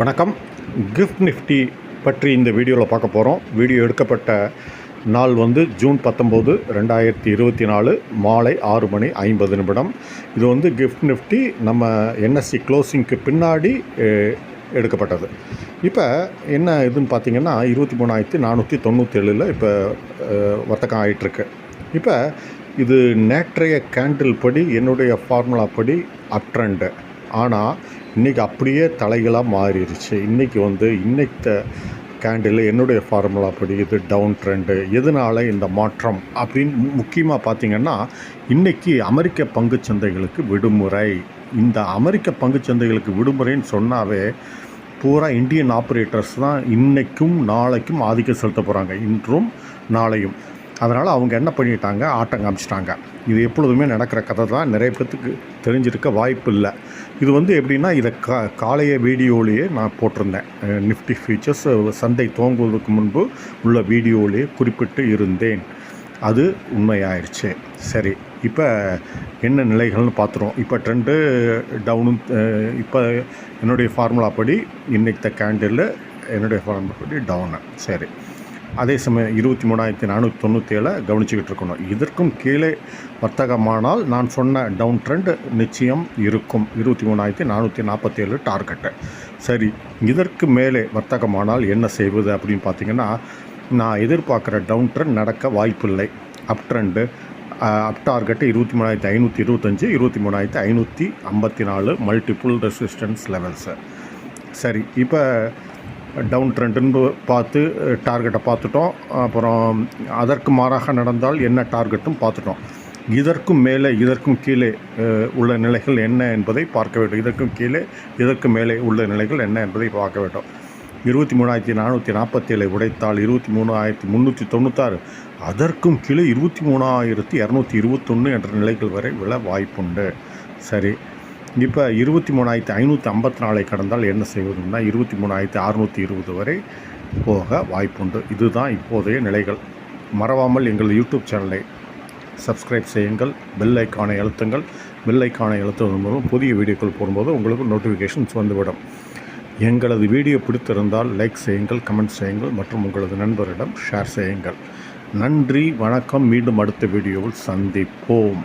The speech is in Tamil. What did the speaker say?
வணக்கம். கிஃப்ட் நிஃப்டி பற்றி இந்த வீடியோவில் பார்க்க போகிறோம் வீடியோ எடுக்கப்பட்ட நாள் வந்து ஜூன் பத்தொம்போது ரெண்டாயிரத்தி இருபத்தி நாலு மாலை ஆறு மணி ஐம்பது நிமிடம். இது வந்து கிஃப்ட் நிஃப்டி நம்ம என்எஸ்சி க்ளோசிங்க்கு பின்னாடி எடுக்கப்பட்டது. இப்போ என்ன இதுன்னு பார்த்தீங்கன்னா இருபத்தி மூணாயிரத்தி நானூற்றி தொண்ணூற்றேழில் இப்போ வர்த்தகம் ஆயிட்டிருக்கு இப்போ இது நேற்றைய கேண்டில் படி என்னுடைய ஃபார்முலா படி அப் ட்ரெண்டு ஆனால் இன்றைக்கி அப்படியே தலைகளாக மாறிடுச்சு இன்றைக்கி வந்து இன்னைக்கு கேண்டில் என்னுடைய ஃபார்முலா படி இது டவுன் ட்ரெண்டு எதனால் இந்த மாற்றம் அப்படின்னு முக்கியமாக பார்த்திங்கன்னா இன்றைக்கி அமெரிக்க பங்குச் சந்தைகளுக்கு விடுமுறை. இந்த அமெரிக்க பங்குச் சந்தைகளுக்கு விடுமுறைன்னு சொன்னாவே பூரா இந்தியன் ஆப்ரேட்டர்ஸ் தான் இன்றைக்கும் நாளைக்கும் ஆதிக்கம் செலுத்த போகிறாங்க இன்றும் நாளையும். அதனால் அவங்க என்ன பண்ணிட்டாங்க? ஆட்டம் காமிச்சிட்டாங்க. இது எப்பொழுதுமே நடக்கிற கதை தான் நிறைய பேர்த்துக்கு தெரிஞ்சிருக்க வாய்ப்பு இல்லை. இது வந்து எப்படின்னா இதை கா காலைய வீடியோலேயே நான் போட்டிருந்தேன். நிஃப்டி ஃபியூச்சர்ஸ் சந்தை துவங்குவதற்கு முன்பு உள்ள வீடியோலேயே குறிப்பிட்டு இருந்தேன். அது உண்மையாயிருச்சு. சரி இப்போ என்ன நிலைகள்னு பார்த்துருவோம் இப்போ ட்ரெண்டு டவுனும் இப்போ என்னுடைய ஃபார்முலா படி இன்னைக்கு கேண்டில் என்னுடைய ஃபார்முலா படி டவுனு சரி. அதே சமயம் இருபத்தி மூணாயிரத்தி நானூற்றி தொண்ணூற்றி ஏழை கவனிச்சுக்கிட்டு இருக்கணும். இதற்கும் கீழே வர்த்தகமானால் நான் சொன்ன டவுன் ட்ரெண்ட் நிச்சயம் இருக்கும். இருபத்தி மூணாயிரத்தி நானூற்றி நாற்பத்தேழு டார்கெட்டு சரி இதற்கு மேலே வர்த்தகமானால் என்ன செய்வது அப்படின்னு பார்த்தீங்கன்னா நான் எதிர்பார்க்குற டவுன் ட்ரெண்ட் நடக்க வாய்ப்பில்லை. அப் ட்ரெண்டு அப் டார்கெட்டு இருபத்தி மூணாயிரத்தி ஐநூற்றி இருபத்தஞ்சி இருபத்தி மூணாயிரத்தி ஐநூற்றி ஐம்பத்தி நாலு மல்டிபிள் ரெசிஸ்டன்ஸ் லெவல்ஸு. சரி இப்போ டவுன் ட்ரெண்டுன்னு பார்த்து டார்கெட்டை பார்த்துட்டோம். அப்புறம் அதற்கு மாறாக நடந்தால் என்ன டார்கெட்டும் பார்த்துட்டோம். இதற்கும் மேலே இதற்கும் கீழே உள்ள நிலைகள் என்ன என்பதை பார்க்க வேண்டும். இதற்கும் கீழே இதற்கு மேலே உள்ள நிலைகள் என்ன என்பதை பார்க்க வேண்டும். இருபத்தி மூணாயிரத்தி நானூற்றி நாற்பத்தேழை உடைத்தால் இருபத்தி மூணாயிரத்தி முந்நூற்றி தொண்ணூத்தாறு. அதற்கும் கீழே இருபத்தி மூணாயிரத்தி இரநூத்தி இருபத்தொன்று என்ற நிலைகள் வரை விழ வாய்ப்புண்டு. சரி இப்போ இருபத்தி மூணாயிரத்தி ஐநூற்றி ஐம்பத்தி நாலை கடந்தால் என்ன செய்வதுன்னா இருபத்தி மூணாயிரத்தி அறுநூற்றி இருபது வரை போக வாய்ப்புண்டு. இதுதான் இப்போதைய நிலைகள். மறவாமல் எங்கள் யூடியூப் சேனலை சப்ஸ்கிரைப் செய்யுங்கள் பெல் ஐக்கானை அழுத்துங்கள். பெல் ஐக்கானை அழுத்துவதன் மூலம் புதிய வீடியோக்கள் போடும்போது உங்களுக்கு நோட்டிஃபிகேஷன்ஸ் வந்துவிடும். எங்களது வீடியோ பிடித்திருந்தால் லைக் செய்யுங்கள் கமெண்ட் செய்யுங்கள் மற்றும் உங்களது நண்பரிடம் ஷேர் செய்யுங்கள். நன்றி வணக்கம். மீண்டும் அடுத்த வீடியோவில் சந்திப்போம்.